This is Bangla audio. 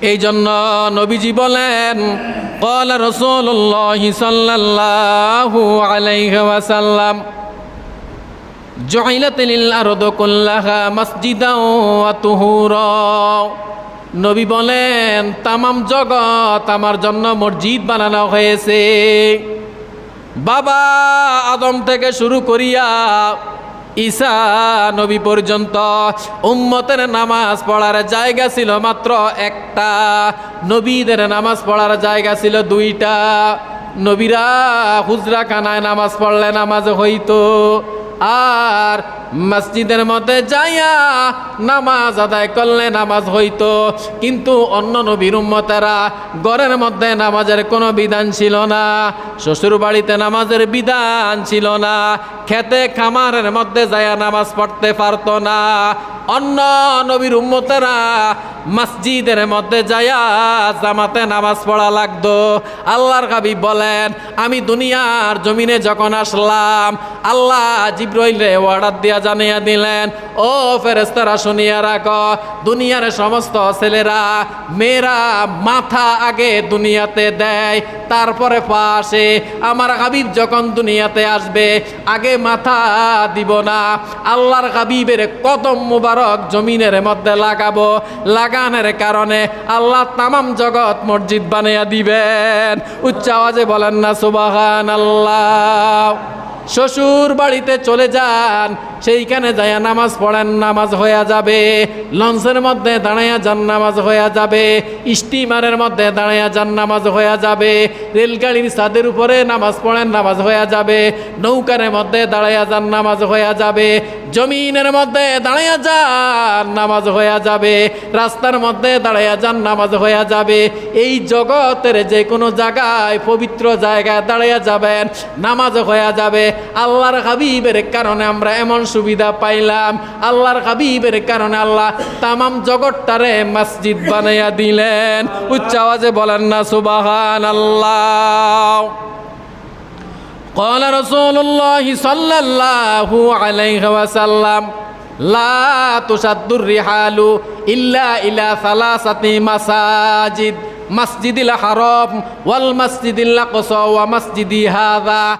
এই জন্য নবীজি বলেন কল রসোল্লাহ সাল্লাহু আলাইহাসাল্লাম জহিলাতিল আরদ কুল্লাহা মসজিদাও তুহুর। নবী বলেন, তামাম জগৎ আমার জন্য মসজিদ বানানো হয়েছে। বাবা আদম থেকে শুরু করিয়া ঈসা নবী পর্যন্ত উম্মতের নামাজ পড়ার জায়গা ছিল মাত্র একটা। নবীদের নামাজ পড়ার জায়গা ছিল দুইটা। নবীরা হুজরা খানায় নামাজ পড়লে নামাজ হইতো। আর মসজিদের মধ্যে যাইয়া নামাজ আদায় করলে নামাজ হইত। কিন্তু অন্য নবীর উম্মতেরা ঘরের মধ্যে নামাজের কোনো বিধান ছিল না শ্বশুর বাড়িতে নামাজের বিধান ছিল না, খেতে খামারের মধ্যে যাইয়া নামাজ পড়তে পারতো না। অন্য নবীর উম্মতেরা মসজিদের মধ্যে যাইয়া জামাতে নামাজ পড়া লাগতো। আল্লাহর হাবিব বলেন, আমি দুনিয়ার জমিনে যখন আসলাম, আল্লাহ জিব্রাইলে অর্ডার দিয়া জানিয়ে দিলেন, ও ফেরেস্তারা শুনিয়া রাখ, দুনিয়ার সমস্ত ছেলেরা মেয়েরা মাথা আগে দুনিয়াতে দেয়, তারপরে পাশে আমার হাবিব যখন দুনিয়াতে আসবে, আগে মাথা দিব না। আল্লাহর হাবিবের কদম মুবারক জমিনের মধ্যে লাগাবো লাগানোর কারণে আল্লাহ তামাম জগৎ মসজিদ বানিয়ে দিবেন। উচ্চ আওয়াজে বলেন না সুবাহান আল্লাহ শ্বশুর বাড়িতে চলে যান, সেইখানে যাইয়া নামাজ পড়েন, নামাজ হয়ে যাবে। লঞ্চের মধ্যে দাঁড়াইয়া যান, নামাজ হয়ে যাবে। স্টিমারের মধ্যে দাঁড়াইয়া যান, নামাজ হয়ে যাবে। রেলগাড়ির ছাদের উপরে নামাজ পড়েন, নামাজ হয়ে যাবে। নৌকার মধ্যে দাঁড়াইয়া যান, নামাজ হয়ে যাবে। জমিনের মধ্যে দাঁড়াইয়া যান, নামাজ হয়ে যাবে। রাস্তার মধ্যে দাঁড়াইয়া যান, নামাজ হইয়া যাবে। এই জগতের যে কোনো জায়গায়, পবিত্র জায়গায় দাঁড়াইয়া যাবেন, নামাজ হয়ে যাবে। আল্লাহর হাবিবের কারণে আমরা এমন সুবিধা পাইলাম। আল্লাহর হাবিবের কারণে আল্লাহ তামাম জগৎটারে মসজিদ বানাইয়া দিলেন। উচ্চ আওয়াজে বলেন না সুবাহান আল্লাহ قال رسول الله صلى الله عليه وسلم لا تشد الرحال إلا إلى ثلاثة مساجد مسجد الحرام والمسجد الأقصى ومسجد هذا